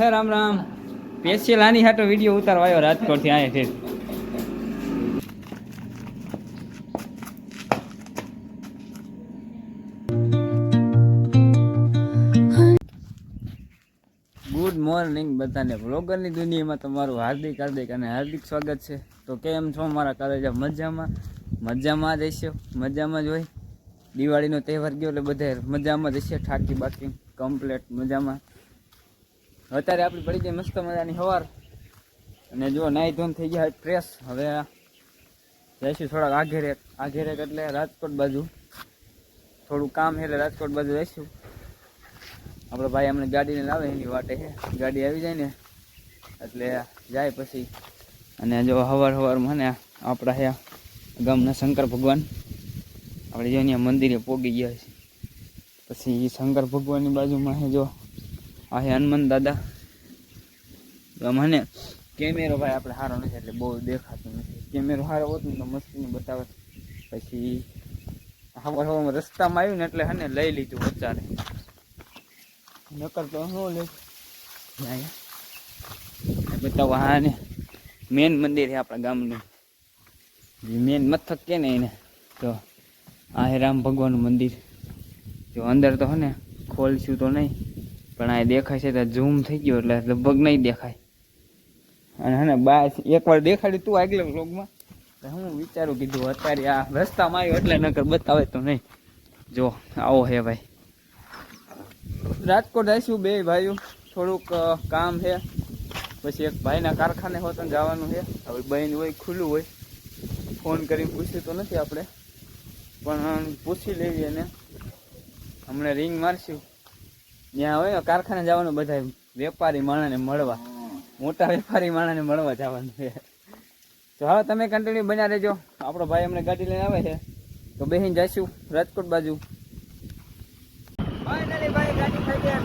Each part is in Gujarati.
હે રામ રામ. સ્પેશિયલ આની હાટો વીડિયો ઉતારવા આવ્યો રાજકોટથી, આયા છે. ગુડ મોર્નિંગ બધાને. બ્લોગરની દુનિયામાં તમારું હાર્દિક હાર્દિક અને હાર્દિક સ્વાગત છે. તો કેમ છો મારા કાલેજા? મજામાં? મજામાં જ હશો? મજામાં જ હોય? દિવાળીનો તહેવાર ગયો એટલે બધે મજામાં જ હશે. ઠાકી બાકી કમ્પ્લેટ મજામાં. અત્યારે આપણી પડી ગઈ મસ્ત મજાની સવાર અને જો નાઈ ધોન થઈ ગયા ફ્રેશ હવે જઈશું થોડાક આઘેરે આઘેરે એટલે રાજકોટ બાજુ. થોડું કામ એટલે રાજકોટ બાજુ જઈશું. આપણો ભાઈ અમને ગાડીને લાવે, એની વાટે છે. ગાડી આવી જાય ને, એટલે જાય પછી. અને જો હવાર હવાર મને આપણા હે ગામના શંકર ભગવાન. આપણે જો અહીંયા મંદિરે પોગી ગયા છે. પછી શંકર ભગવાનની બાજુમાં જો આ હનુમાન દાદા. મને કેમેરો ભાઈ આપણે સારો નથી, એટલે બહુ દેખાતો નથી. કેમેરો સારો હોત ને તો મસ્તીનું બતાવે. પછી હવા હવામાં રસ્તામાં આવ્યું ને એટલે હને લઈ લીધું બચ્ચાને નકર તો શું લે બતાવો હા ને મેન મંદિર છે આપણા ગામનું. મેન મથક કે ને એને, તો આ હે રામ ભગવાનનું મંદિર. જો અંદર તો હને ખોલશું તો નહીં. પણ આ દેખાય છે તો ઝૂમ થઈ ગયો એટલે લગભગ નહીં દેખાય. અને હે ને બા એકવાર દેખાડ્યું તું આગલા વ્લોગમાં તો હું વિચારું કીધું અત્યારે આ રસ્તામાં આવ્યો એટલે નકર બતાવે તો નહીં. જો આવો હે ભાઈ. રાજકોટ આવીશું બે ભાઈઓ. થોડુંક કામ છે પછી એક ભાઈના કારખાને હોત જવાનું છે હવે બહેન હોય ખુલ્લું હોય. ફોન કરીને પૂછ્યું તો નથી આપણે. પણ પૂછી લેવી ને હમણાં રિંગ મારશું. ત્યાં હોય ને, કારખાને જવાનું બધા વેપારી માણસને મળવા. મોટા વેપારી માણસને મળવા જવાનું છે. તો હવે તમે કન્ટિન્યુ બન્યા રહેજો. આપણો ભાઈ અમને ગાડી લઈને આવે છે. તો બેહીને જઈશું, રાજકોટ બાજુ. ફાઇનલી ભાઈ ગાડી થઈ ગયા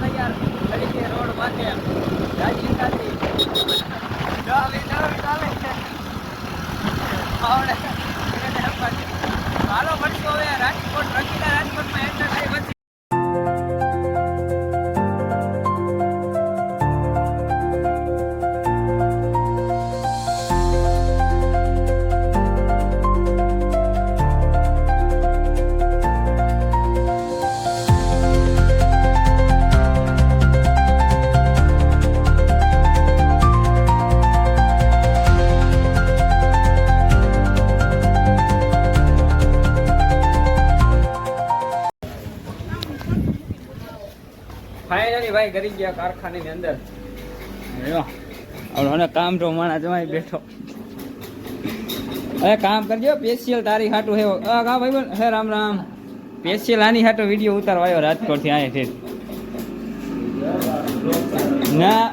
ફાઇનલી ભાઈ કરી ગયા કારખાની અંદર. અને કામ તો માણા જમાઈ બેઠો. અરે કામ કરજો સ્પેશિયલ તારી હાટું હે. આ ભાઈ બોલ. હે, રામ રામ. સ્પેશિયલ આની હાટું વીડિયો ઉતારવા આવ્યો રાજકોટથી આયા છે ના.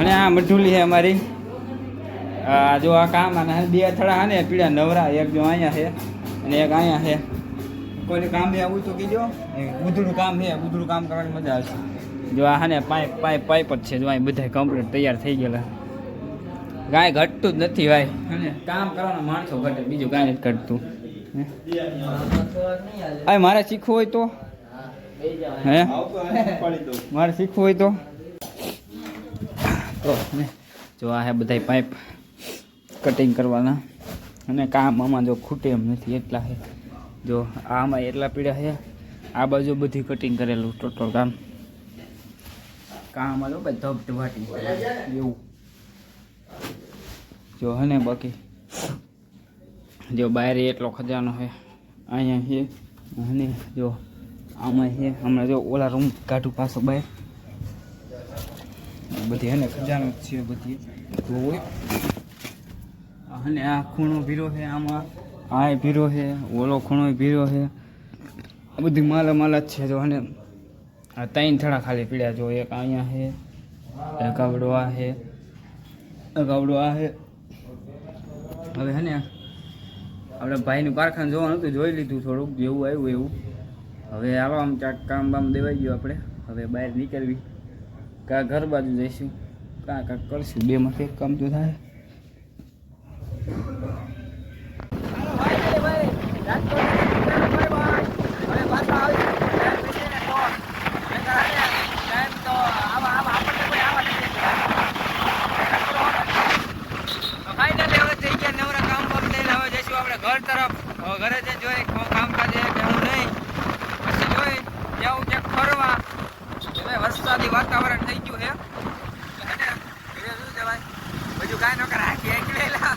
અને આ મઢુલી છે અમારી. આ, જો આ કામ આના બે થડા હા ને પીળા નવરા, એક જો અહીંયા છે અને એક અહીંયા છે કોઈને કામ છે આવું તો કીજો. ઉધડું કામ છે ઉધડું કામ કરવાની મજા આવશે. જો આ ને પાઇપ પાઇપ પાઇપ જ છે, જો અહીં બધા કમ્પ્લીટ તૈયાર થઈ ગયેલા. કાંઈ ઘટતું જ નથી ભાઈ. કામ કરવાના માણસો ઘટે, બીજું કાંઈ નથી ઘટતું. હવે મારે શીખવું હોય તો? હે? મારે શીખવું હોય તો? જો આ હે બધા પાઇપ કટિંગ કરવાના. અને કામ આમાં જો ખૂટે એમ નથી, એટલા છે જો આમાં એટલા પીડા છે, આ બાજુ બધી કટિંગ કરેલું ટોટલ કામ. કામ ભાઈ ધબ ધબાટી એવું. જો હે ને બાકી, જો બહાર એટલો ખજાનો છે, અહીંયા છે, અને જો આમાં છે, હમણાં જો ઓલા રૂમ કાઢું પાછો બહાર. બધી હે ને ખજાનો છે બધી. અને આ ખૂણો ભીરો છે આમાં. આ ભીરો છે ઓલો ખૂણો ભીરો છે આ બધી માલ માલ જ છે જો અને આ ત્રણ થડા ખાલી પીડ્યા જો, એક અહીંયા છે એક આવડો આ છે એક આવડો આ છે હવે હે આપણે ભાઈનું કારખાનું જોવાનું હતું, જોઈ લીધું થોડુંક જેવું આવ્યું એવું. હવે આવો આમ ક્યાંક કામ બામ દેવાઈ ગયું આપણે. હવે બહાર નીકળવી. કાં ઘર બાજુ જઈશું. કાં કાંક કરશું. બેમાંથી એક કામ તો થાય વરસાદી વાતાવરણ થઈ ગયું છે એટલે હે ને, ઘરે શું જવાય બધું કાંઈ ન કરે આખી આખી વેલા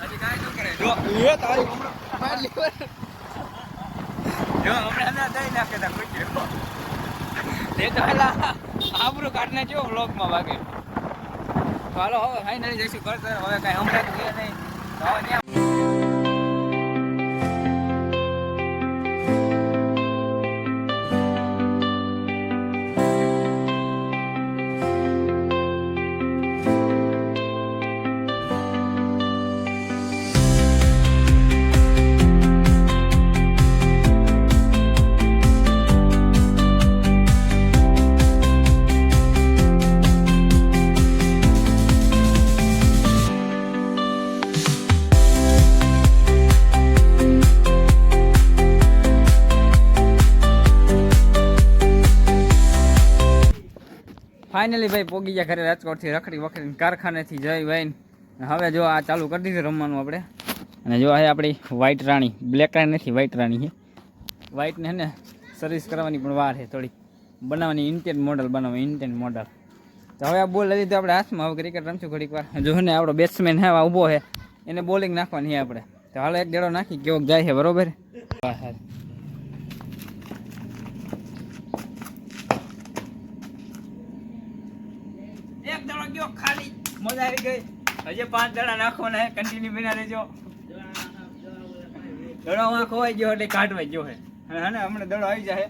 હજી કાંઈ ન કરે જો એ તારી હમણાં મારી લે. જો હમણાં નાખે કોઈ. તે પેલા આબરૂ કાઢને જો વ્લોગમાં વાગે. હાલો હવે ફાઇનલી જઈશું કરતો હવે કાંઈ હમણાં નહીં. હવે ફાઇનલી ભાઈ પોગી ગયા ઘરે રાજકોટથી રખડી વખડી કારખાનેથી જઈ ભાઈ હવે જો આ ચાલુ કરી દીધું રમવાનું આપણે. અને જો આ આપણી વ્હાઈટ રાણી. બ્લેક રાણી નથી વ્હાઈટ રાણી છે. વ્હાઈટને ને સર્વિસ કરવાની પણ વાર છે થોડી બનાવવાની ઇન્ટેન મોડલ બનાવવાની ઇન્ટેન મોડલ તો હવે આ બોલ લઈ લીધું આપણે હાથમાં. હવે ક્રિકેટ રમશું ઘડીક વાર. જો ને આપણો બેટ્સમેન હે ઊભો છે એને બોલિંગ નાખવાની છે આપણે. તો હાલો એક દેડો નાખી, કેવોક જાય છે, બરોબર? હા હા એક દડો ગયો ખાલી મજા આવી ગઈ. હજી પાંચ દડા નાખવાના કન્ટિન્યુ બિના રહેજો. દડો માં ખોવાઈ ગયો એટલે કાઢવા ગયો હે. અને ને, હમણાં દડો આવી જાય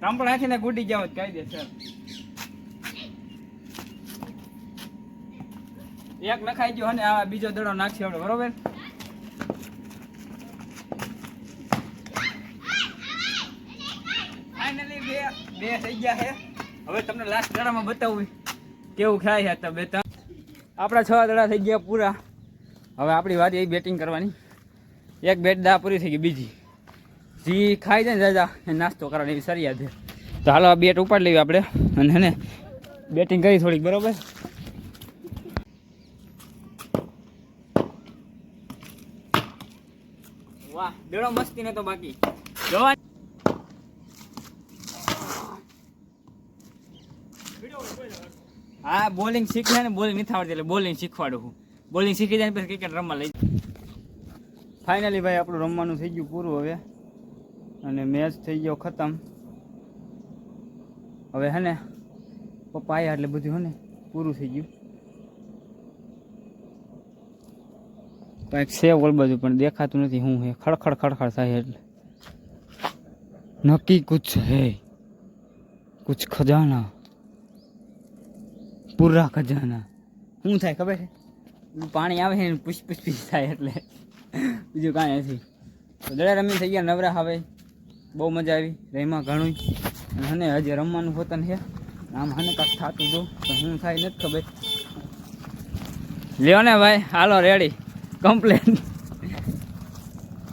કાંપણ નાખીને ગુડી જાવ કહી દે સર એક નખાઈ ગયો અને આ બીજો દડો નાખશે આપણે બરોબર? ફાઇનલી બે બે થઈ ગયા છે હવે તમને લાસ્ટ દડામાં બતાવું. કેવું ખાય છે તો બે ત્રણ આપણા છ દડા થઈ ગયા પૂરા. હવે આપણી વાત એ બેટિંગ કરવાની. એક બેટ દા પૂરી થઈ ગઈ, બીજી. જી ખાઈ જાય ને દાદા, એ નાસ્તો કરવાની, એવી સરિયા છે. તો હાલો આ બેટ ઉપાડી લેવી આપણે. અને ને બેટિંગ કરી થોડીક, બરોબર? વાહ બેડો મસ્તી ને તો બાકી. જોવા હા બોલિંગ શીખે ને બોલિંગ નથી આવડતી એટલે બોલિંગ શીખવાડું હું. બોલિંગ શીખી જાય પછી ક્રિકેટ રમવા લઈ ફાઇનલી ભાઈ, આપણું રમવાનું થઈ ગયું પૂરું હવે. અને મેચ થઈ ગયો ખતમ. હવે હે ને, પપ્પા આવ્યા એટલે બધું હે પૂરું થઈ ગયું. કંઈક છે ઓલ બધું પણ દેખાતું નથી શું હે. ખડખડ ખડખડ થાય એટલે. નક્કી કુછ હે. કુછ ખજાના. પૂરા ખજાના. શું થાય ખબર છે? પાણી આવે છે પુષ્પ પુષ્પી થાય એટલે. બીજું કાંઈ નથી. દડા રમી થઈ ગયા, નવરા હવે. બહુ મજા આવી રહીમાં ઘણું અને હને હજી રમવાનું પોતાનું છે. આમ હને કાંક થતું હતું, તો શું થાય નથી ખબર. લ્યો ને ભાઈ, હાલો રેડી કમ્પ્લેન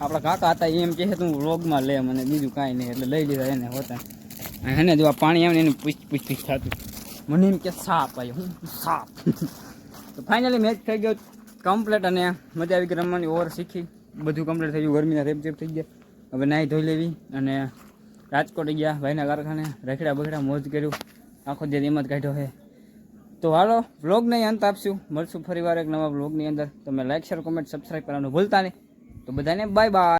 આપણા કાકા હતા એમ કહે તું રોગમાં લે, મને બીજું કાંઈ નહીં. એટલે લઈ લીધા એને હોતા અને જો આ પાણી આવે ને એને પૂછ પૂછ પૂછ થતું. મને એમ કે સાપ આવ્યો હું સાપ તો ફાઇનલી મેચ થઈ ગયો કમ્પ્લેટ અને મજા આવી ગઈ રમવાની, ઓવર શીખી. બધું કમ્પ્લીટ થઈ ગયું, ગરમીના રેપ જેપ થઈ ગયા. હવે નાહી ધોઈ લેવી અને રાજકોટ ગયા, ભાઈના કારખાને રખડા બખડા મોજ કર્યું. આખો જે એમ જ કાઢ્યો છે. તો હાલો વ્લોગને અંત આપશું. મળશું ફરીવાર એક નવા વ્લોગની અંદર. તમે લાઈક શેર કોમેન્ટ સબસ્ક્રાઈબ કરવાનું ભૂલતા નહીં. તો બધાને બાય બાય